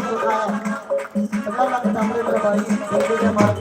होगा सगळ्यांना चांगले प्रभावी वेगवेगळ्या मार्ग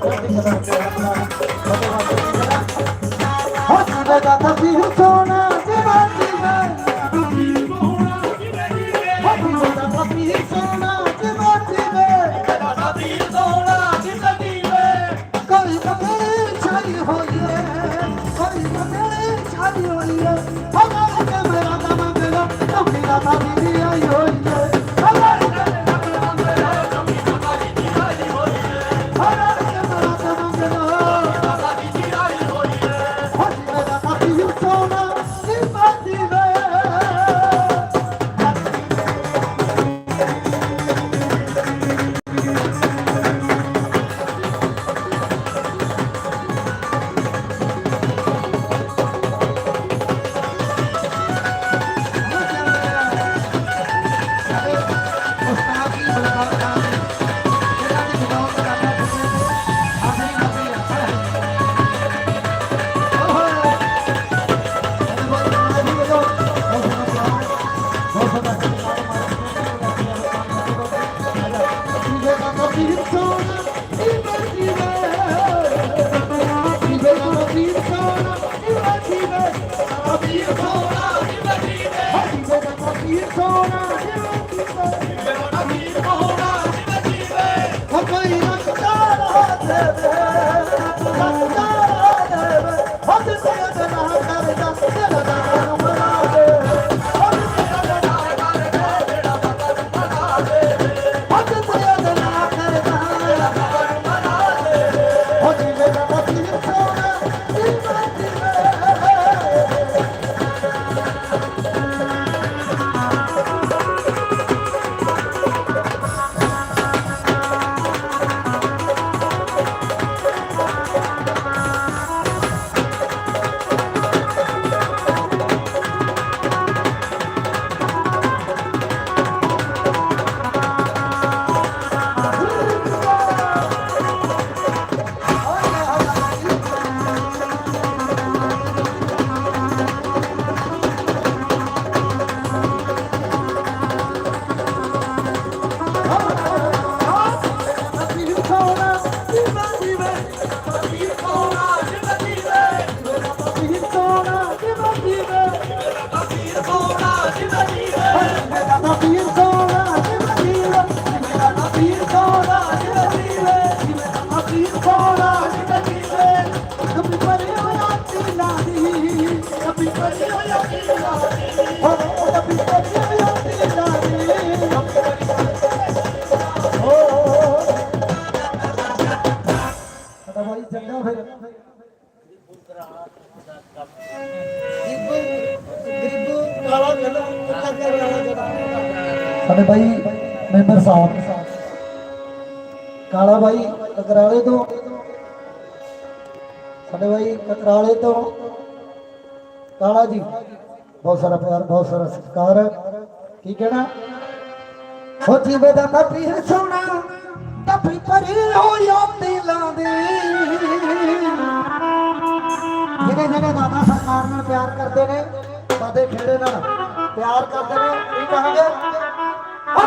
ਸਾਡੇ ਭਾਈ ਮੈਂਬਰ ਸਾਹਿਬ। ਕਾਲਾ ਭਾਈ ਕਕਰਾਲੇ ਤੋਂ। ਸਾਡੇ ਭਾਈ ਕਕਰਾਲੇ ਤੋਂ। ਕਾਲਾ ਜੀ, ਬਹੁਤ ਸਾਰਾ ਪਿਆਰ, ਬਹੁਤ ਸਾਰਾ ਸਤਿਕਾਰ। ਕੀ ਕਹਿਣਾ? ਹੋ ਜੀਵੇ ਦਾ ਮੱਪੀ ਸੋਣਾ ਤਪੀ ਪਰੀ ਹੋਇਆ ਦਿਲਾਂ ਦੇ। ਜਿਹੜੇ ਜਿਹੜੇ ਦਾਦਾ ਸਰਕਾਰ ਨਾਲ ਪਿਆਰ ਕਰਦੇ ਨੇ ਦਾਦੇ ਖੇੜੇ ਨਾਲ ਪਿਆਰ ਕਰਦੇ ਨੇ, ਕੀ ਕਹਾਂਗੇ?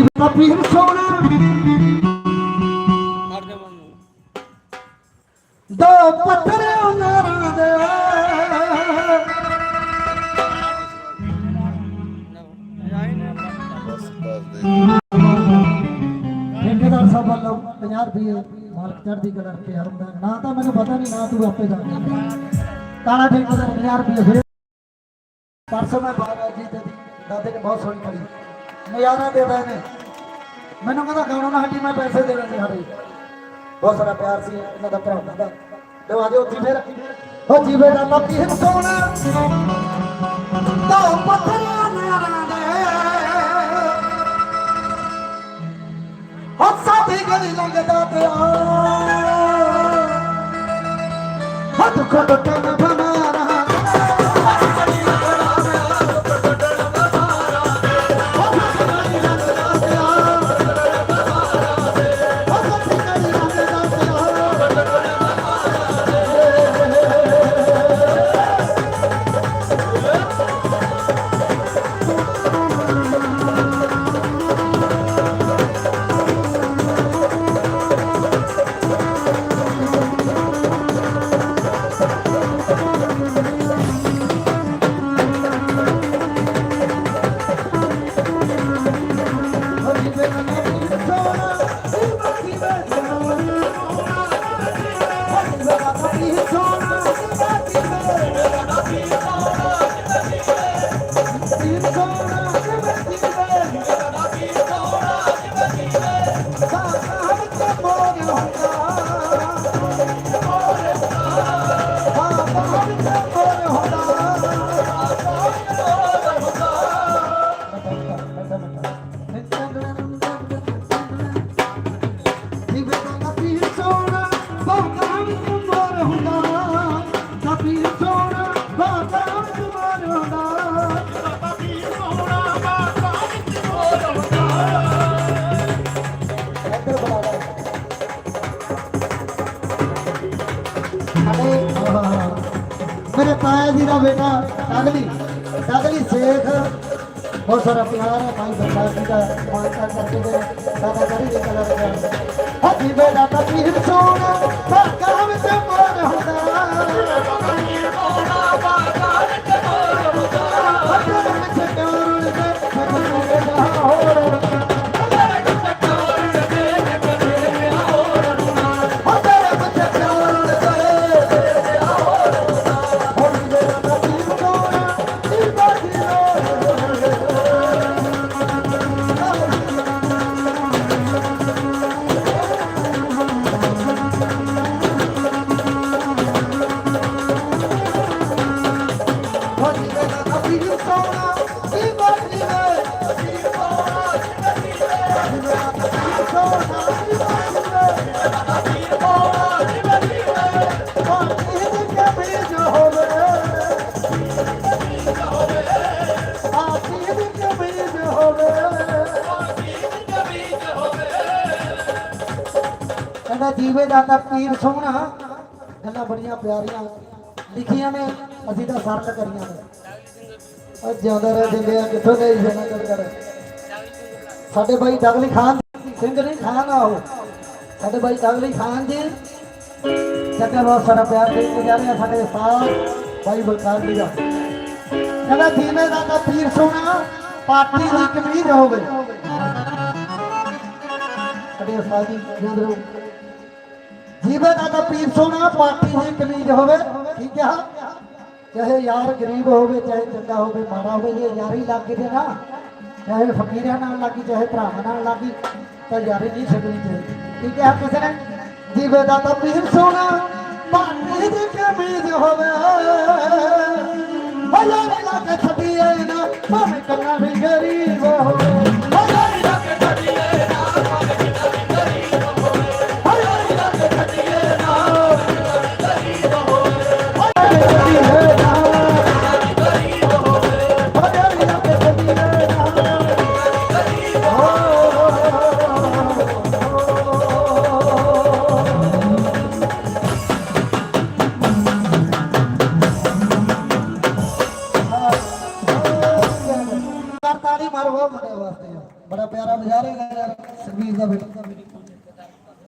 ਪੀਰ ਸੋਣਾ ਦੋ ਪੱਥਰ ਨਾਰਾਂ ਦੇ ਠੇਕੇਦਾਰ ਸਾਹਿਬ ਵੱਲੋਂ 50 ਰੁਪਏ ਮਾਲਕ ਚੜ੍ਹਦੀ ਕਲਾ ਕੇ ਹਰਦਾ ਨਾ ਤਾਂ ਮੈਨੂੰ ਪਤਾ ਨਹੀਂ, ਨਾ ਤੂੰ ਆਪੇ ਜਾਣਦਾ। ਕਾਲਾ ਠੇਕੇਦਾਰ 50 ਰੁਪਏ ਫਿਰ ਪਰਸੋਂ ਮੈਂ ਬਾਹਰ ਜੀ ਤੇ ਦਾਦੇ ਨੇ ਬਹੁਤ ਸੋਹਣੀ ਪੜੀ ਨਜ਼ਾਰਾ ਦੇ ਰਹੇ ਨੇ। ਮੈਨੂੰ ਕਹਿੰਦਾ, ਗਾਉਣਾ ਨਾ ਹੱਟੀ, ਮੈਂ ਪੈਸੇ ਦੇਣੇ ਸੀ ਹਰੇ ਬਹੁਤ ਸਾਰਾ ਪਿਆਰ ਸੀ ਇਹਨਾਂ ਦਾ ਭਰਾਵਾਂ ਦਾ। ਲੋ ਆ ਉੱਥੇ ਫਿਰ। ਹੋ ਜੀਵੇ ਦਾ ਤਾਂ ਪੀਰ ਤਾਂ ਪੱਥਰਾਂ ਨਾਰਾਂ ਦੇ। ਹੋ ਸਾਡੀ ਗਲੀ ਲੰਘਦਾ ਪਿਆ। ਹੱਥ ਖੋਟ ਟਨ ਮੇਰੇ ਤਾਇਆ ਜੀ ਦਾ ਬੇਟਾ ਅਗਲੀ ਅਗਲੀ ਸੇਖ ਬਹੁਤ ਸਾਰਾ ਪਿਆਰ ਹੈ, ਭਾਈ ਬੰਦਾ ਜੀ ਦਾ ਮਾਨਤਾ ਕਰਦੇ ਨੇ ਸਾਡਾ ਕਰੀ ਦੇ ਕਲਰ ਦਾ। ਹੱਥੀ ਬੇਟਾ ਤਾਂ ਪੀਰ ਸੋਣਾ ਵਿੱਚ ਕਹਿੰਦਾ ਜੀਵੇ ਦਾ ਪੀਰ ਸੋਹਣਾ। ਗੱਲਾਂ ਬੜੀਆਂ ਪਿਆਰੀਆਂ। ਲਿਖੀਆਂ ਨੇ। ਅਸੀਂ ਤਾਂ ਸਰਲ ਕਰੀਆਂ ਨੇ। ਉਹ ਜਿਉਂਦਾ ਰਹਿ ਜਿੰਦਿਆ ਕਿੱਥੋਂ ਗਈ ਜਨਾ ਕਰ ਕਰ। ਸਾਡੇ ਬਾਈ ਡਗਲੀ ਖਾਨ ਸਿੰਘ ਨਹੀਂ, ਖਾਨ ਆ ਸਾਡੇ ਬਾਈ ਡਗਲੀ ਖਾਨ ਜੀ। ਜੱਗਾ ਬਹੁਤ ਸਾਰਾ ਪਿਆਰ ਦੇ ਕੇ ਜਾ ਰਹੇ ਸਾਡੇ ਸਾਥ ਬਾਈ ਬਲਕਾਰ ਜੀ ਦਾ। ਕਹਿੰਦਾ ਜੀਵੇ ਦਾ ਪੀਰ ਸੋਹਣਾ। ਪਾਰਟੀ ਦੀ ਕਮੀਜ਼ ਹੋਵੇ ਸਾਡੇ ਉਸਤਾਦ ਜੀ ਰਹੋ। ਜੀਵੇ ਦਾ ਤਾਂ ਪੀਰ ਸੋਹਣਾ ਪਾਰਟੀ ਦੀ ਕਮੀਜ਼ ਹੋਵੇ, ਠੀਕ ਆ? ਚਾਹੇ ਯਾਰ ਗਰੀਬ ਹੋਵੇ, ਚਾਹੇ ਚੰਗਾ ਹੋਵੇ, ਮਾੜਾ ਹੋਵੇ ਜੇ ਯਾਰੀ ਲੱਗ ਜੇ ਨਾ। ਚਾਹੇ ਫਕੀਰਾਂ ਨਾਲ ਲੱਗੀ ਚਾਹੇ ਭਰਾਵਾਂ ਨਾਲ ਲੱਗੀ ਤਾਂ ਯਾਰੀ ਨਹੀਂ ਛੱਡਣੀ ਚਾਹੀਦੀ। ਠੀਕ ਹੈ ਕਿਸੇ ਨੇ? ਜੀਵੇ ਦਾ ਤਾਂ ਪੀਰ ਸੋਹਣਾ ਪਾਰਟੀ ਦੀ ਕਮੀਜ਼ ਹੋਵੇ। ਹੋ ਲੱਗ ਛੱਡੀਏ ਨਾ, ਭਾਵੇਂ ਕੰਨਾਂ